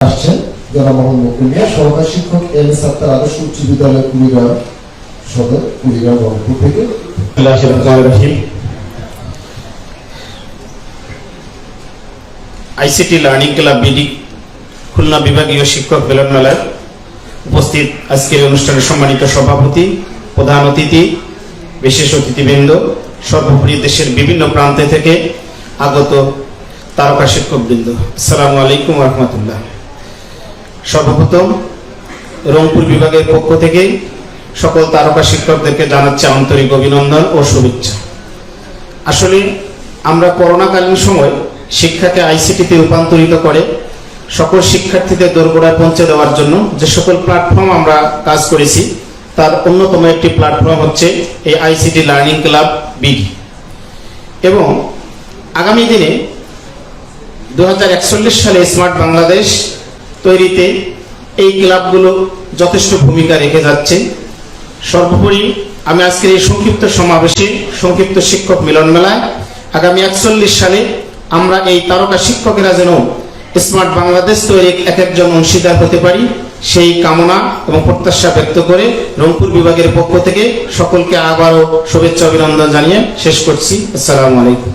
আসছেন সহকারী শিক্ষক এম আদর্শ উচ্চ বিদ্যালয় সদর রংপুর থেকে। ICT learning club BD, Khulna বিভাগীয় শিক্ষক উপস্থিত আজকের অনুষ্ঠানের সম্মানিত সভাপতি, প্রধান অতিথি, বিশেষ অতিথিবৃন্দ, সর্বোপরি দেশের বিভিন্ন প্রান্তে থেকে আগত তারকা শিক্ষকবৃন্দ। আসসালামু আলাইকুম রহমতুল্লাহ। সর্বপ্রথম রংপুর বিভাগের পক্ষ থেকে সকল তারকা শিক্ষকদেরকে জানাচ্ছে আন্তরিক অভিনন্দন ও শুভেচ্ছা। আসলে আমরা করোনাকালীন সময় শিক্ষাকে আইসিটিতে রূপান্তরিত করে সকল শিক্ষার্থীদের দোরগোড়ায় পৌঁছে দেওয়ার জন্য যে সকল প্ল্যাটফর্ম আমরা কাজ করেছি, তার অন্যতম একটি প্ল্যাটফর্ম হচ্ছে এই আইসিটি লার্নিং ক্লাব বিডি। এবং আগামী দিনে দু হাজার একচল্লিশ সালে স্মার্ট বাংলাদেশ তৈরিতে এই ক্লাবগুলো যথেষ্ট ভূমিকা রেখে যাচ্ছে। সর্বোপরি আমি আজকের এই সংক্ষিপ্ত সমাবেশে সংক্ষিপ্ত শিক্ষক মিলন মেলায় আগামী একচল্লিশ সালে আমরা এই তারকা শিক্ষকেরা যেন স্মার্ট বাংলাদেশ তৈরি এক একজন অংশীদার হতে পারি, সেই কামনা এবং প্রত্যাশা ব্যক্ত করে রংপুর বিভাগের পক্ষ থেকে সকলকে আবারও শুভেচ্ছা অভিনন্দন জানিয়ে শেষ করছি। আসসালামু আলাইকুম।